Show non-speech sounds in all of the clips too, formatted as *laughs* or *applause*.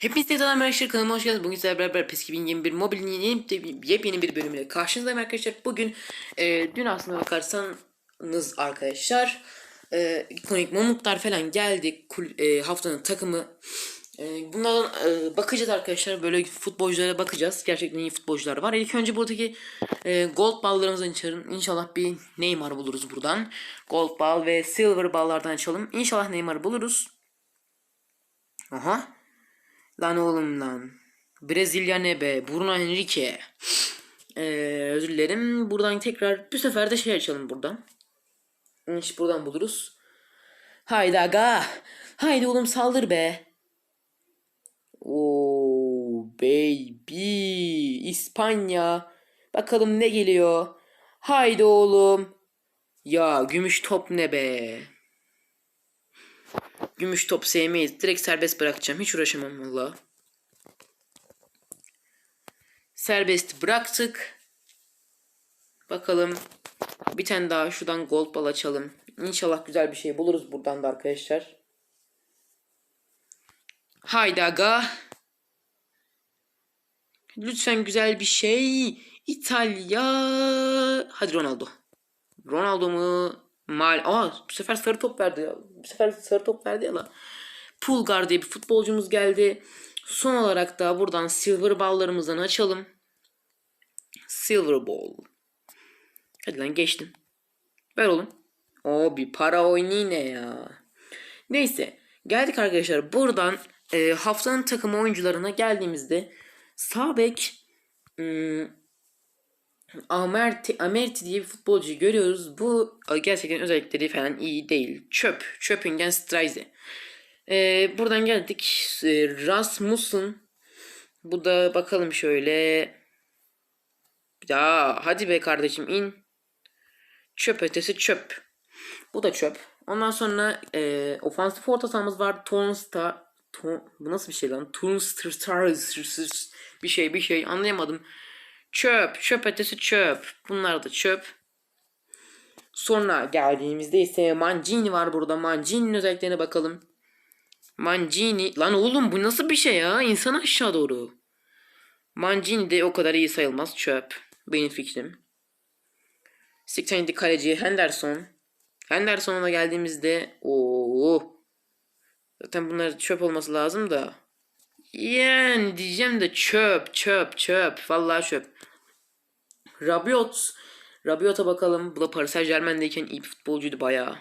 Hepinize tekrardan arkadaşlar kanalıma hoş geldiniz. Bugün sizlerle beraber PES 2021 mobilin yeni, yepyeni bir bölümüyle karşınızdayım arkadaşlar. Bugün e, dün aslında bakarsanız arkadaşlar e, ikonik momutlar falan geldi. Kul, e, haftanın takımı. E, bunlardan e, bakacağız arkadaşlar. Böyle futbolculara bakacağız. Gerçekten iyi futbolcular var. İlk önce buradaki e, gold ballarımızdan açalım. İnşallah bir Neymar buluruz buradan. Gold ball ve silver ballardan açalım. İnşallah Neymar buluruz. Aha. Lan oğlum lan. Brezilya ne be? Bruno Henrique. Ee, özür dilerim. Buradan tekrar bir sefer de şey açalım buradan. İş buradan buluruz. Haydi aga. Haydi oğlum saldır be. Oo baby. İspanya. Bakalım ne geliyor. Haydi oğlum. Ya gümüş top ne be. Gümüş top sevmeyiz. Direkt serbest bırakacağım. Hiç uğraşamam valla. Serbest bıraktık. Bakalım. Bir tane daha şuradan gold ball açalım. İnşallah güzel bir şey buluruz buradan da arkadaşlar. Haydi aga. Lütfen güzel bir şey. İtalya. Hadi Ronaldo. Ronaldo mu? Mal. Aa bu sefer sarı top verdi ya. Bu sefer sarı top verdi ya la. Pulgar diye bir futbolcumuz geldi. Son olarak da buradan silver balllarımızdan açalım. Silver ball. Hadi lan geçtim. Ver oğlum. O bir para oyunu ne ya. Neyse. Geldik arkadaşlar. Buradan e, haftanın takım oyuncularına geldiğimizde sağ bek hmm, Amerti, Amerti diye bir futbolcuyu görüyoruz. Bu gerçekten özellikleri falan iyi değil. Çöp. Çöpingen Streise. Ee, buradan geldik. Ee, Rasmussen. Bu da bakalım şöyle. Ya hadi be kardeşim in. Çöp ötesi çöp. Bu da çöp. Ondan sonra e, ofansif orta var. Tonsta. Ton, bu nasıl bir şey lan? Tunstars bir şey bir şey anlayamadım. Çöp, çöp ötesi çöp. Bunlar da çöp. Sonra geldiğimizde ise Mancini var burada. Mancini'nin özelliklerine bakalım. Mancini. Lan oğlum bu nasıl bir şey ya? İnsan aşağı doğru. Mancini de o kadar iyi sayılmaz. Çöp. Benim fikrim. 87 kaleci Henderson. Henderson'a geldiğimizde ooo. Zaten bunlar çöp olması lazım da. Yani diyeceğim de çöp çöp çöp. Vallahi çöp. Rabiot. Rabiot'a bakalım. Bu da Paris Saint Germain'deyken iyi bir futbolcuydu bayağı.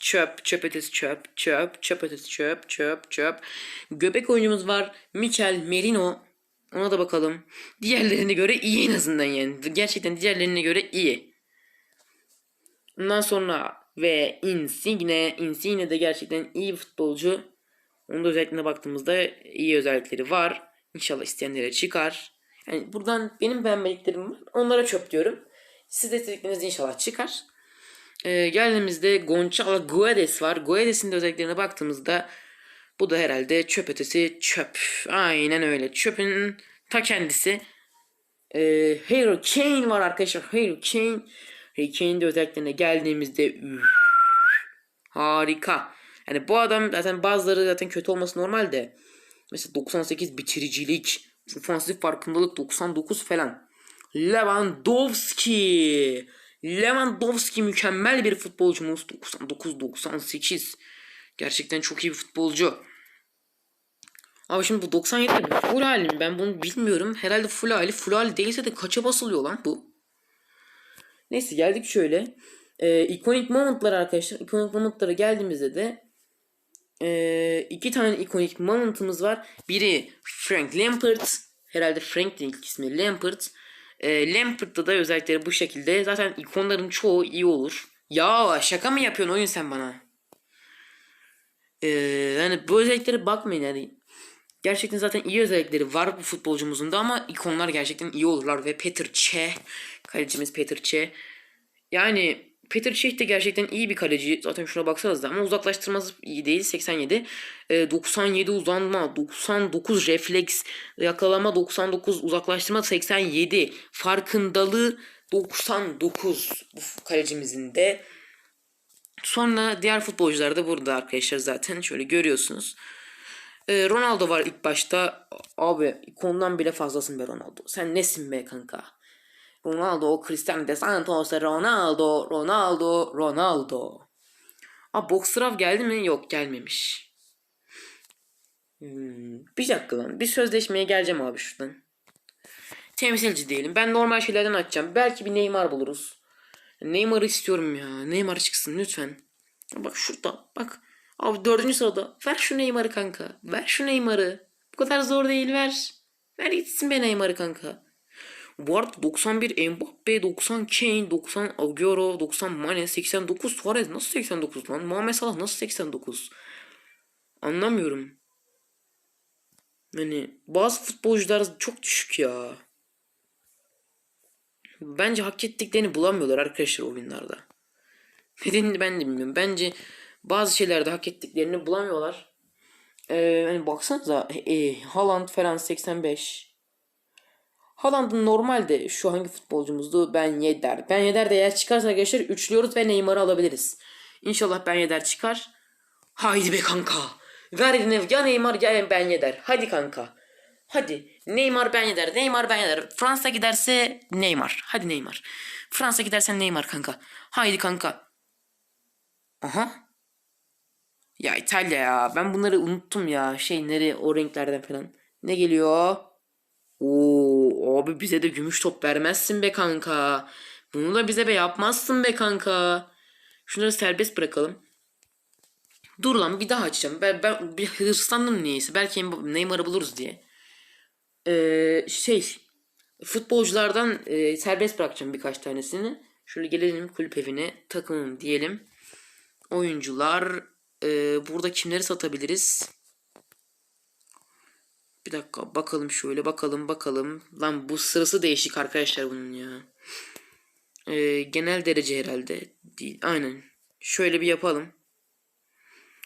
Çöp, çöp ötesi çöp, çöp, çöp ötesi çöp, çöp, çöp. Göbek oyuncumuz var. Mikel Merino. Ona da bakalım. Diğerlerine göre iyi en azından yani. Gerçekten diğerlerine göre iyi. Ondan sonra ve Insigne. Insigne de gerçekten iyi bir futbolcu. Onun da özelliklerine baktığımızda iyi özellikleri var. İnşallah isteyenlere çıkar. Yani buradan benim beğenmediklerim var. Onlara çöp diyorum. Siz de istedikleriniz inşallah çıkar. Ee, geldiğimizde Gonçalo Guedes var. Guedes'in de özelliklerine baktığımızda bu da herhalde çöp ötesi çöp. Aynen öyle. Çöpün ta kendisi. Ee, Harry Kane var arkadaşlar. Harry Kane. Harry Kane'in de özelliklerine geldiğimizde üf, harika. Yani bu adam zaten bazıları zaten kötü olması normal de. Mesela 98 bitiricilik, ofansif farkındalık 99 falan. Lewandowski. Lewandowski mükemmel bir futbolcumuz. 99-98. Gerçekten çok iyi bir futbolcu. Abi şimdi bu 97 full hali mi? Ben bunu bilmiyorum. Herhalde full hali. Full hali değilse de kaça basılıyor lan bu? Neyse geldik şöyle. Ee, ikonik momentlar arkadaşlar. İkonik momentlara geldiğimizde de ee, iki tane ikonik momentımız var. Biri Frank Lampard. Herhalde Frank değil ismi Lampard. E, Lampard'da da özellikleri bu şekilde. Zaten ikonların çoğu iyi olur. Ya şaka mı yapıyorsun oyun sen bana? E, yani bu özelliklere bakmayın yani. Gerçekten zaten iyi özellikleri var bu futbolcumuzun da ama ikonlar gerçekten iyi olurlar ve Peter Cech kalecimiz Peter Cech yani Peter Cech de gerçekten iyi bir kaleci. Zaten şuna baksanız da ama uzaklaştırması iyi değil. 87. E, 97 uzanma, 99 refleks, yakalama 99, uzaklaştırma 87. Farkındalığı 99 bu kalecimizin de. Sonra diğer futbolcular da burada arkadaşlar zaten şöyle görüyorsunuz. Ee, Ronaldo var ilk başta. Abi ikondan bile fazlasın be Ronaldo. Sen nesin be kanka? Ronaldo, Cristiano de Santos, Ronaldo, Ronaldo, Ronaldo. Aa Boxrav geldi mi? Yok gelmemiş. Hmm, bir dakika lan. Bir sözleşmeye geleceğim abi şuradan. Temsilci diyelim. Ben normal şeylerden açacağım. Belki bir Neymar buluruz. Neymar'ı istiyorum ya. Neymar çıksın lütfen. Bak şurada. Bak. Abi dördüncü sırada. Ver şu Neymar'ı kanka. Ver şu Neymar'ı. Bu kadar zor değil ver. Ver gitsin be Neymar'ı kanka. Bu arada 91 Mbappe, 90 Kane, 90 Agüero, 90 Mane, 89 Suarez nasıl 89 lan? Muhammed Salah nasıl 89? Anlamıyorum. Yani bazı futbolcular çok düşük ya. Bence hak ettiklerini bulamıyorlar arkadaşlar oyunlarda. *laughs* Nedenini ben de bilmiyorum. Bence bazı şeylerde hak ettiklerini bulamıyorlar. Ee, hani baksanıza e, Haaland falan 85. Haaland'ın normalde şu hangi futbolcumuzdu? Ben Yedder. Ben Yedder de eğer çıkarsa arkadaşlar üçlüyoruz ve Neymar'ı alabiliriz. İnşallah Ben Yedder çıkar. Haydi be kanka. Ver eline ya Neymar ya Ben Yedder. Hadi kanka. Hadi. Neymar Ben Yedder. Neymar Ben Yedder. Fransa giderse Neymar. Hadi Neymar. Fransa giderse Neymar kanka. Haydi kanka. Aha. Ya İtalya ya. Ben bunları unuttum ya. Şey nereye o renklerden falan. Ne geliyor? Oo abi bize de gümüş top vermezsin be kanka. Bunu da bize be yapmazsın be kanka. Şunları serbest bırakalım. Dur lan bir daha açacağım. Ben, ben bir hırslandım niyeyse. Belki Neymar'ı buluruz diye. Ee, şey futbolculardan e, serbest bırakacağım birkaç tanesini. Şöyle gelelim kulüp evine takımım diyelim. Oyuncular e, burada kimleri satabiliriz? Bir dakika bakalım şöyle bakalım bakalım. Lan bu sırası değişik arkadaşlar bunun ya. Ee, genel derece herhalde. Aynen. Şöyle bir yapalım.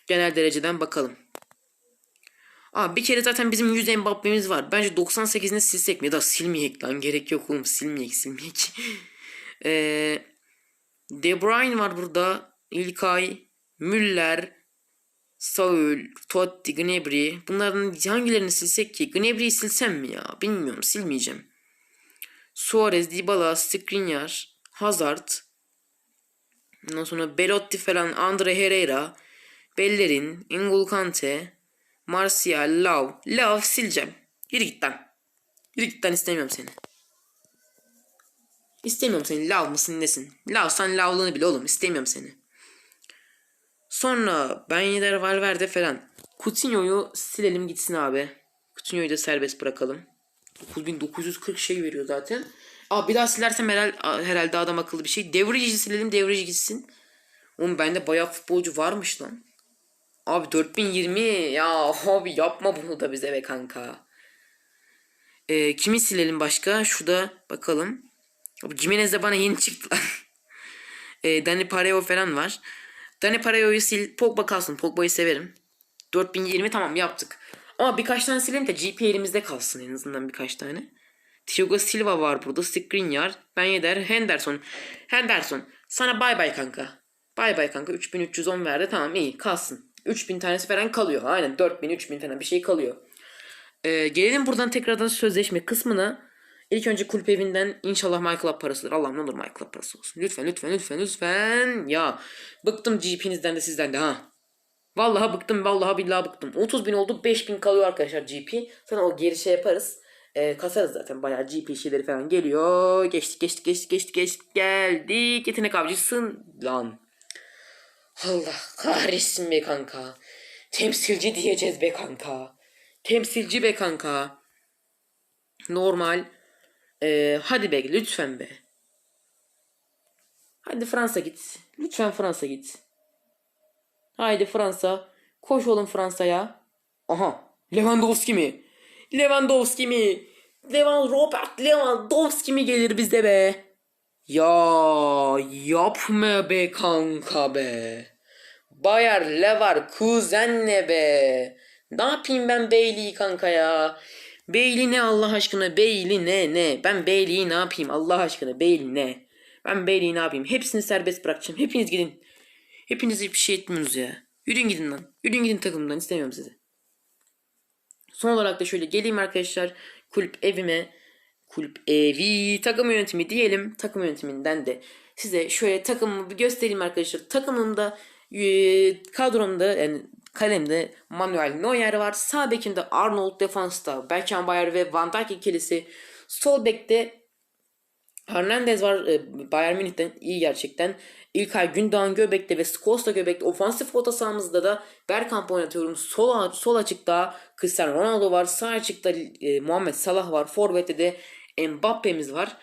Genel dereceden bakalım. Aa, bir kere zaten bizim 100 Mbappe'miz var. Bence 98'ini silsek mi? Ya da silmeyek lan. Gerek yok oğlum. Silmeyek silmeyek. *laughs* ee, De Bruyne var burada. İlkay. Müller. Saul, Totti, Gnabry. Bunların hangilerini silsek ki? Gnabry'yi silsem mi ya? Bilmiyorum. Silmeyeceğim. Suarez, Dybala, Skriniar, Hazard. Ondan sonra Belotti falan, Andre Herrera, Bellerin, N'Golo Kante, Martial, Lav. Lav sileceğim. Yürü git lan. Yürü git lan istemiyorum seni. İstemiyorum seni. Lav mısın nesin? Lav sen lavlığını bile oğlum. İstemiyorum seni. Sonra Ben Yedder Valverde falan. Coutinho'yu silelim gitsin abi. Coutinho'yu da serbest bırakalım. 9940 şey veriyor zaten. Aa bir daha silersem herhalde, herhalde adam akıllı bir şey. Devrici silelim devrici gitsin. Oğlum bende bayağı futbolcu varmış lan. Abi 4020 ya abi yapma bunu da bize be kanka. Ee, kimi silelim başka? Şurada bakalım. Abi Jimenez de bana yeni çıktı lan. *laughs* ee, Dani Pareo falan var. Dani Pareo'yu sil. Pogba kalsın. Pogba'yı severim. 4020 tamam yaptık. Ama birkaç tane silelim de GP elimizde kalsın en azından birkaç tane. Thiago Silva var burada. Skriniar. Ben Yedder. Henderson. Henderson. Sana bay bay kanka. Bay bay kanka. 3310 verdi. Tamam iyi kalsın. 3000 tanesi falan kalıyor. Aynen 4000 3000 tane bir şey kalıyor. Ee, gelelim buradan tekrardan sözleşme kısmına. İlk önce kulüp evinden inşallah My parasıdır. Allah'ım ne olur My parası olsun. Lütfen lütfen lütfen lütfen. Ya bıktım GP'nizden de sizden de ha. Vallahi bıktım vallahi billahi bıktım. 30 bin oldu 5 bin kalıyor arkadaşlar GP. Sonra o geri şey yaparız. Ee, kasarız zaten bayağı GP şeyleri falan geliyor. Geçtik geçtik geçtik geçtik geçtik geldik. Yetenek avcısın lan. Allah kahretsin be kanka. Temsilci diyeceğiz be kanka. Temsilci be kanka. Normal. Ee, hadi be lütfen be. Hadi Fransa git. Lütfen Fransa git. Haydi Fransa. Koş oğlum Fransa'ya. Aha. Lewandowski mi? Lewandowski mi? Levan Robert Lewandowski mi gelir bize be? Ya yapma be kanka be. Bayer Leverkusen ne be? Ne yapayım ben Bailey'i kanka ya? Bailey ne Allah aşkına Bailey ne ne? Ben Bailey'i ne yapayım Allah aşkına Bailey ne? Ben Bailey'i ne yapayım? Hepsini serbest bırakacağım. Hepiniz gidin. Hepiniz bir şey etmiyorsunuz ya. Yürüyün gidin lan. Yürüyün gidin takımdan istemiyorum sizi. Son olarak da şöyle geleyim arkadaşlar. Kulüp evime. Kulüp evi takım yönetimi diyelim. Takım yönetiminden de size şöyle takımımı bir göstereyim arkadaşlar. Takımımda e, kadromda yani kalemde Manuel Neuer var. Sağ bekimde Arnold defansta Beckenbauer ve Van Dijk ikilisi. Sol bekte Hernandez var e, Bayern Münih'ten iyi gerçekten. İlkay Gündoğan Göbek'te ve Skosta Göbek'te ofansif orta sahamızda da Bergkamp oynatıyorum. Sol, sol açıkta Cristiano Ronaldo var. Sağ açıkta e, Muhammed Salah var. Forvet'te de Mbappe'miz var.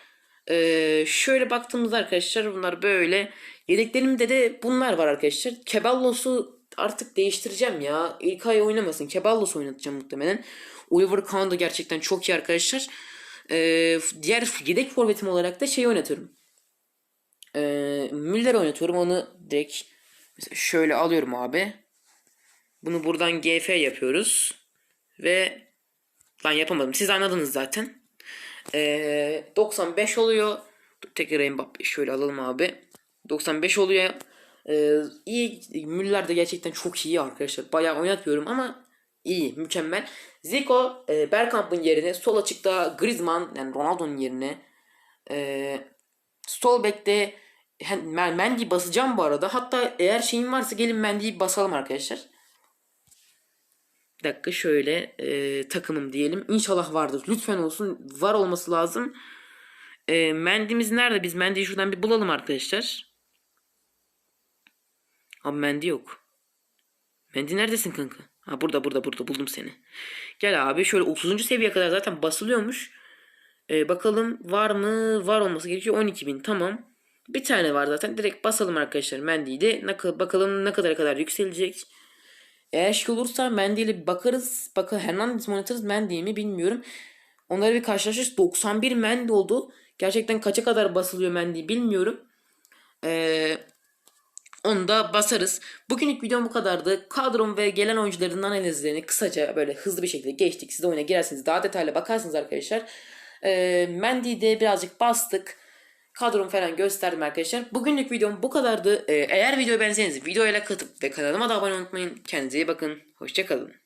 E, şöyle baktığımızda arkadaşlar bunlar böyle. Yedeklerimde de bunlar var arkadaşlar. Keballos'u artık değiştireceğim ya. İlkay oynamasın. Keballos oynatacağım muhtemelen. Oliver Kahn da gerçekten çok iyi arkadaşlar. Ee, diğer yedek forvetim olarak da şey oynatıyorum. Ee, Müller oynatıyorum. Onu direkt mesela şöyle alıyorum abi. Bunu buradan GF yapıyoruz. Ve ben yapamadım. Siz anladınız zaten. Ee, 95 oluyor. Tekrar Mbappe şöyle alalım abi. 95 oluyor. Ee, iyi. Müller de gerçekten çok iyi arkadaşlar. Bayağı oynatıyorum ama iyi, mükemmel. Zico e, Bergkamp'ın yerine sol açıkta Griezmann yani Ronaldo'nun yerine e, sol bekte Mendy basacağım bu arada. Hatta eğer şeyim varsa gelin Mendy'yi basalım arkadaşlar. Bir dakika şöyle e, takımım diyelim. İnşallah vardır. Lütfen olsun. Var olması lazım. E, Mendy'miz nerede? Biz Mendy'yi şuradan bir bulalım arkadaşlar. Abi Mendy yok. Mendy neredesin kanka? Ha burada burada burada buldum seni. Gel abi şöyle 30. seviyeye kadar zaten basılıyormuş. Ee, bakalım var mı? Var olması gerekiyor. 12.000 tamam. Bir tane var zaten. Direkt basalım arkadaşlar Mendy'yi de. Bakalım ne kadara kadar yükselecek. Eğer şey olursa Mendy ile bakarız. Bakın Hernandez mi oynatırız mi bilmiyorum. Onları bir karşılaşırız. 91 Mendy oldu. Gerçekten kaça kadar basılıyor Mendy bilmiyorum. Eee onu da basarız. Bugünlük videom bu kadardı. Kadrom ve gelen oyuncuların analizlerini kısaca böyle hızlı bir şekilde geçtik. Siz de oyuna girerseniz daha detaylı bakarsınız arkadaşlar. Ee, Mendy'de birazcık bastık. Kadrom falan gösterdim arkadaşlar. Bugünlük videom bu kadardı. Ee, eğer videoyu beğenseniz videoya like atıp ve kanalıma da abone unutmayın. Kendinize iyi bakın. Hoşçakalın.